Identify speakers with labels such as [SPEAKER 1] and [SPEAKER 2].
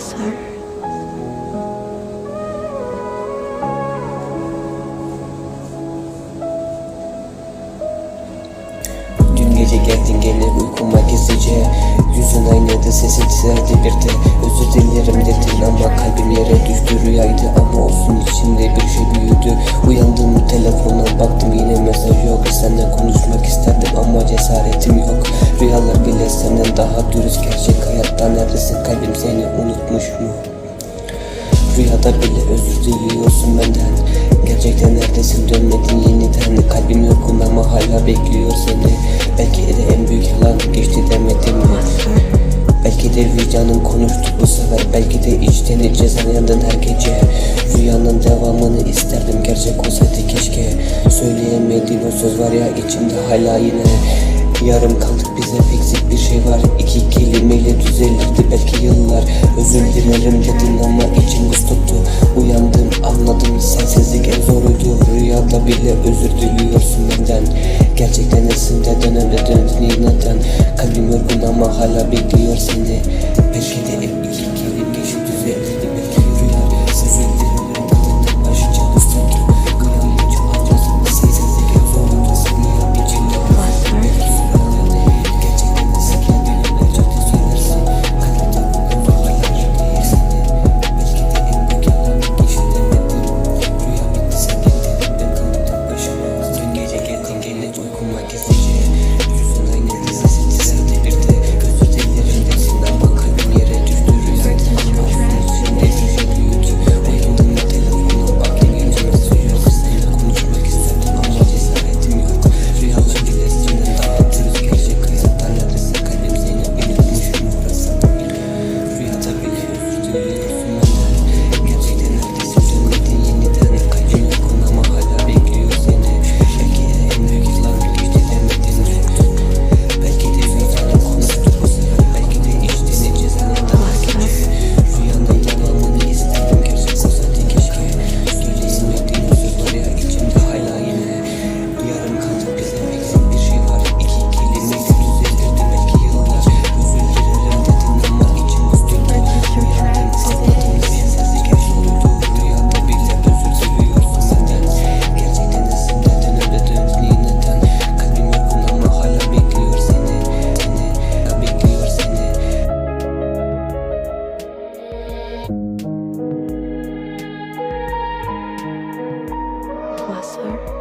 [SPEAKER 1] basar. Dün gece geldin gelir uykuma gizlice. Yüzün aynada sesin titrerdi bir de Özür dilerim dedin ama kalbim yere düştü rüyaydı. Ama olsun içimde bir Konuşmak isterdim ama cesaretim yok. Rüyalar bile senden daha dürüst. Gerçek hayatta neredesin? Kalbim seni unutmuş mu? Rüyada bile özür diliyorsun benden. Gerçekten neredesin? Dönmedin yeniden. Kalbim yorgun ama hala bekliyor seni. Belki de en büyük yalan geçti demedim mi? Belki de vicdanın konuştu bu sefer. Belki de içten içe sen yandın her gece Rüyanın devamını isterdim. Gerçek olsaydı keşke. Söyleyemediğin o söz var ya içimde hala yine Yarım kaldık bize eksik bir şey var. İki kelimeyle düzelirdi belki yıllar. Özür dilerim dedin ama içim buz tuttu. Uyandım anladım. Sensizlik en zoruydu Rüyada bile özür diliyorsun benden. Gerçekten esin neden öyle döndün neden Kalbim yorgun ama hala bekliyor seni. Belki de hep was her.